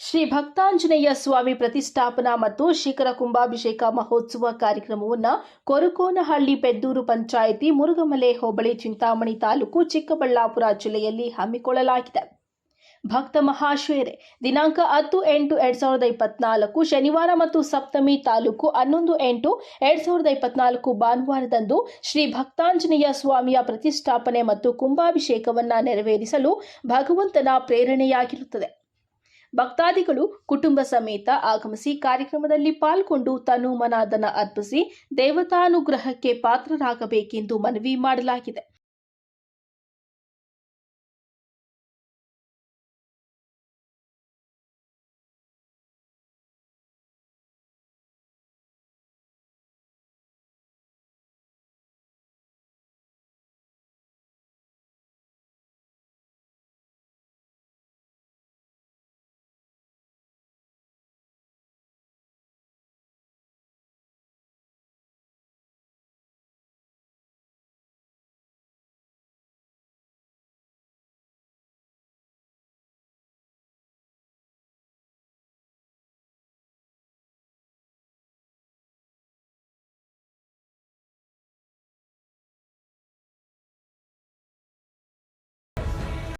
ಶ್ರೀ ಭಕ್ತಾಂಜನೇಯ ಸ್ವಾಮಿ ಪ್ರತಿಷ್ಠಾಪನಾ ಮತ್ತು ಶಿಖರ ಕುಂಭಾಭಿಷೇಕ ಮಹೋತ್ಸವ ಕಾರ್ಯಕ್ರಮವನ್ನು ಕೊರಕೋನಹಳ್ಳಿ ಪೆದ್ದೂರು ಪಂಚಾಯಿತಿ ಮುರುಗಮಲೆ ಹೋಬಳಿ ಚಿಂತಾಮಣಿ ತಾಲೂಕು ಚಿಕ್ಕಬಳ್ಳಾಪುರ ಜಿಲ್ಲೆಯಲ್ಲಿ ಹಮ್ಮಿಕೊಳ್ಳಲಾಗಿದೆ. ಭಕ್ತ ಮಹಾಶ್ವೇರೆ, ದಿನಾಂಕ ಹತ್ತು ಎಂಟು ಎರಡ್ ಸಾವಿರದ ಇಪ್ಪತ್ನಾಲ್ಕು ಶನಿವಾರ ಮತ್ತು ಸಪ್ತಮಿ ತಾಲೂಕು ಹನ್ನೊಂದು ಎಂಟು ಎರಡ್ ಸಾವಿರದ ಇಪ್ಪತ್ನಾಲ್ಕು ಭಾನುವಾರದಂದು ಶ್ರೀ ಭಕ್ತಾಂಜನೇಯ ಸ್ವಾಮಿಯ ಪ್ರತಿಷ್ಠಾಪನೆ ಮತ್ತು ಕುಂಭಾಭಿಷೇಕವನ್ನ ನೆರವೇರಿಸಲು ಭಗವಂತನ ಪ್ರೇರಣೆಯಾಗಿರುತ್ತದೆ. ಭಕ್ತಾದಿಗಳು ಕುಟುಂಬ ಸಮೇತ ಆಗಮಿಸಿ ಕಾರ್ಯಕ್ರಮದಲ್ಲಿ ಪಾಲ್ಗೊಂಡು ತನು ಮನಾದನ ಅರ್ಪಿಸಿ ದೇವತಾನುಗ್ರಹಕ್ಕೆ ಪಾತ್ರರಾಗಬೇಕೆಂದು ಮನವಿ ಮಾಡಲಾಗಿದೆ.